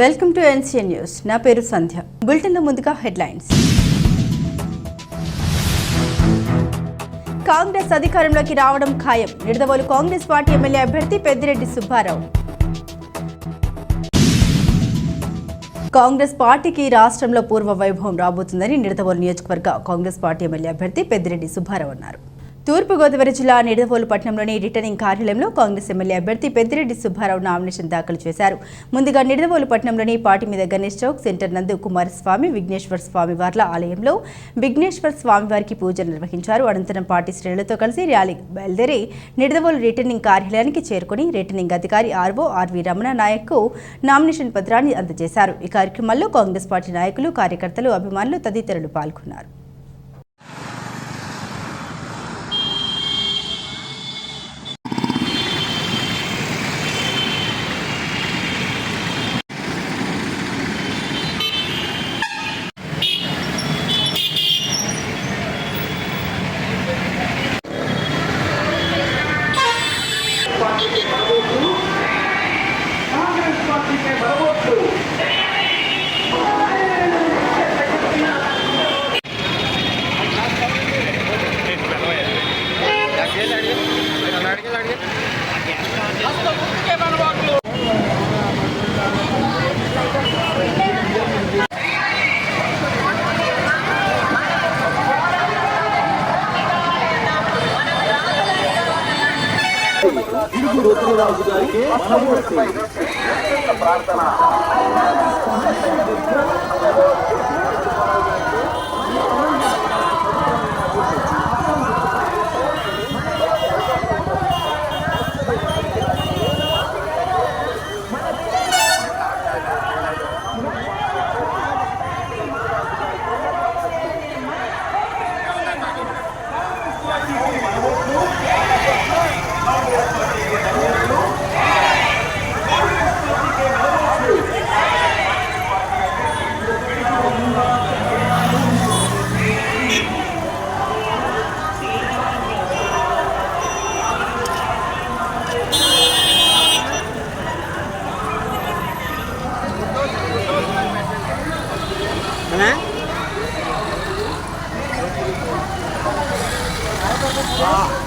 Welcome to NCN news. నా పేరు సంధ్య. బులెటిన్లో ముందుగా హెడ్లైన్స్. కాంగ్రెస్ అధికారంలోకి రావడం ఖాయం. నిడదవోలు కాంగ్రెస్ పార్టీ ఎమ్మెల్యే అభ్యర్థి పెద్దిరెడ్డి సుబ్బారావు. కాంగ్రెస్ పార్టీకి రాష్ట్రంలో పూర్వ వైభవం రాబోతుందని నిడదవోలు నియోజకవర్గ కాంగ్రెస్ పార్టీ ఎమ్మెల్యే అభ్యర్థి పెద్దిరెడ్డి సుబ్బారావు అన్నారు. తూర్పుగోదావరి జిల్లా నిడదవోలు పట్టణంలోని రిటర్నింగ్ కార్యాలయంలో కాంగ్రెస్ ఎమ్మెల్యే అభ్యర్థి పెద్దిరెడ్డి సుబ్బారావు నామినేషన్ దాఖలు చేశారు. ముందుగా నిడదవోలు పట్టణంలోని పార్టీ మీద గణేష్ చౌక్ సెంటర్ నందు కుమారస్వామి విఘ్నేశ్వర స్వామి వార్ల ఆలయంలో విఘ్నేశ్వర స్వామి వారికి పూజలు నిర్వహించారు. అనంతరం పార్టీ శ్రేణులతో కలిసి ర్యాలీ బయలుదేరి నిడదవోలు రిటర్నింగ్ కార్యాలయానికి చేరుకుని రిటర్నింగ్ అధికారి ఆర్వో ఆర్వి రమణ నాయక్కు నామినేషన్ పత్రాన్ని అందజేశారు. ఈ కార్యక్రమంలో కాంగ్రెస్ పార్టీ నాయకులు కార్యకర్తలు అభిమానులు తదితరులు పాల్గొన్నారు. తిరుగు రుద్రరాజు గారికి మనమూర్తి ప్రార్థన হ্যাঁ Ah!